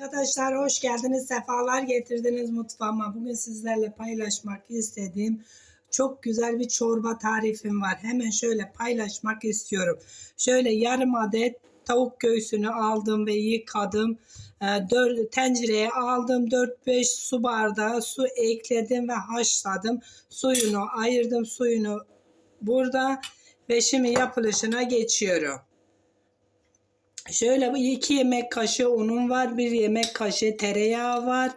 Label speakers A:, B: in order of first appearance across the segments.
A: Arkadaşlar hoş geldiniz, sefalar getirdiniz mutfağıma. Bugün sizlerle paylaşmak istediğim çok güzel bir çorba tarifim var. Hemen şöyle paylaşmak istiyorum. Şöyle yarım adet tavuk göğsünü aldım ve yıkadım. Ee, dört, tencereye aldım 4-5 su bardağı su ekledim ve haşladım. Suyunu ayırdım suyunu burada ve şimdi yapılışına geçiyorum. Şöyle bu iki yemek kaşığı unum var. Bir yemek kaşığı tereyağı var.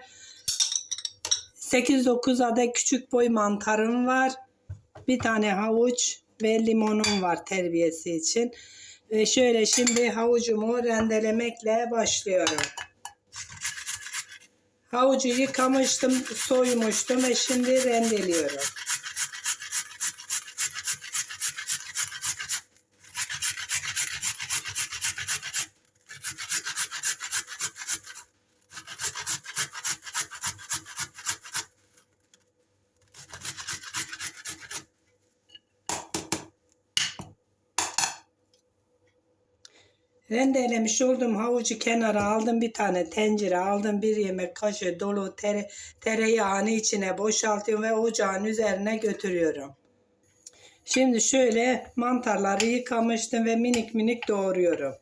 A: 8-9 adet küçük boy mantarım var. Bir tane havuç ve limonum var terbiyesi için. Ve şöyle şimdi havucumu rendelemekle başlıyorum. Havucu yıkamıştım, soymuştum ve şimdi rendeliyorum. Rendelemiş olduğum havucu kenara aldım. Bir tane tencere aldım. Bir yemek kaşığı dolu tere, tereyağını içine boşaltıyorum ve ocağın üzerine götürüyorum. Şimdi şöyle mantarları yıkamıştım ve minik minik doğruyorum.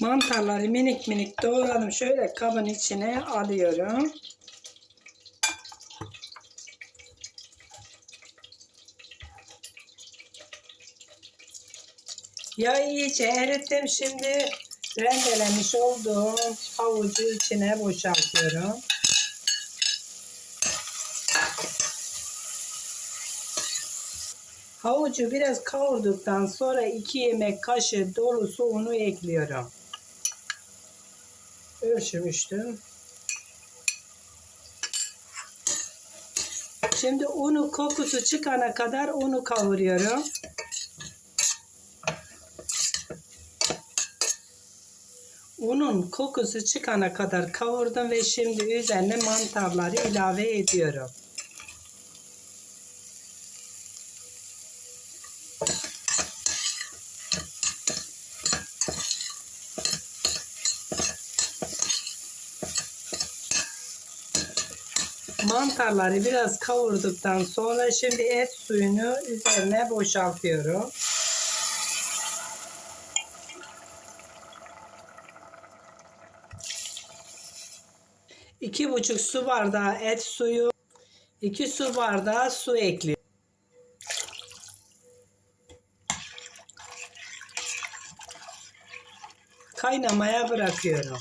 A: Mantarları minik minik doğradım. Şöyle kabın içine alıyorum. Yağı iyice erittim. Şimdi rendelemiş olduğum havucu içine boşaltıyorum. Havucu biraz kavurduktan sonra 2 yemek kaşığı dolusu unu ekliyorum. Ölçmüştüm. Şimdi unu kokusu çıkana kadar unu kavuruyorum. Unun kokusu çıkana kadar kavurdum ve şimdi üzerine mantarları ilave ediyorum. Mantarları biraz kavurduktan sonra şimdi et suyunu üzerine boşaltıyorum. İki buçuk su bardağı et suyu, iki su bardağı su ekliyorum. Kaynamaya bırakıyorum.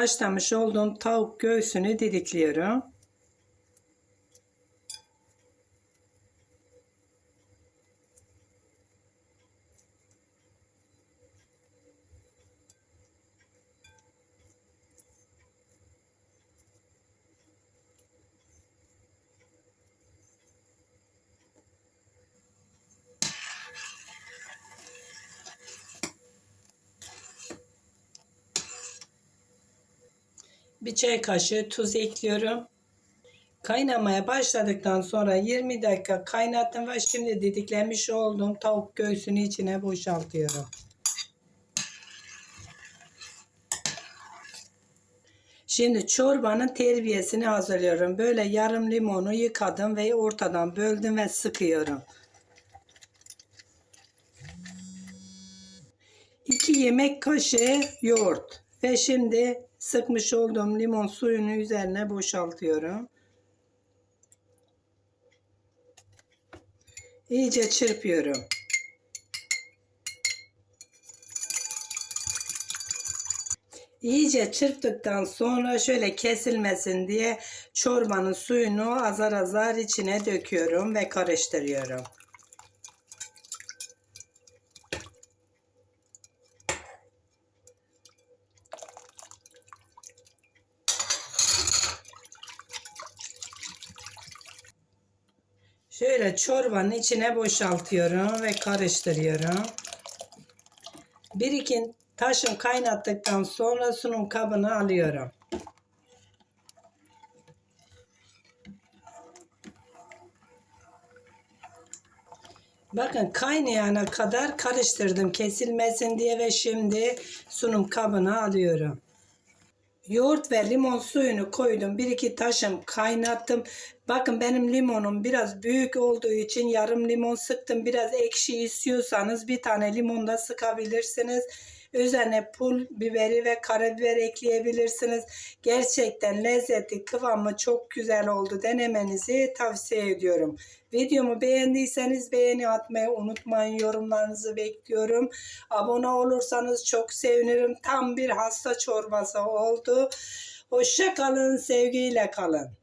A: Haşlamış olduğum tavuk göğsünü didikliyorum. Bir çay kaşığı tuz ekliyorum. Kaynamaya başladıktan sonra 20 dakika kaynattım ve şimdi didiklemiş olduğum tavuk göğsünü içine boşaltıyorum. Şimdi çorbanın terbiyesini hazırlıyorum. Böyle yarım limonu yıkadım ve ortadan böldüm ve sıkıyorum. 2 yemek kaşığı yoğurt ve şimdi sıkmış olduğum limon suyunu üzerine boşaltıyorum. İyice çırpıyorum. İyice çırptıktan sonra şöyle kesilmesin diye çorbanın suyunu azar azar içine döküyorum ve karıştırıyorum. Şöyle çorbanın içine boşaltıyorum ve karıştırıyorum. Bir iki taşım kaynattıktan sonra sunum kabına alıyorum. Bakın kaynayana kadar karıştırdım kesilmesin diye ve şimdi sunum kabına alıyorum. Yoğurt ve limon suyunu koydum. Bir iki taşım kaynattım. Bakın benim limonum biraz büyük olduğu için yarım limon sıktım. Biraz ekşi istiyorsanız bir tane limon da sıkabilirsiniz. Üzerine pul biberi ve karabiber ekleyebilirsiniz. Gerçekten lezzeti, kıvamı çok güzel oldu. Denemenizi tavsiye ediyorum. Videomu beğendiyseniz beğeni atmayı unutmayın. Yorumlarınızı bekliyorum. Abone olursanız çok sevinirim. Tam bir hasta çorbası oldu. Hoşça kalın, sevgiyle kalın.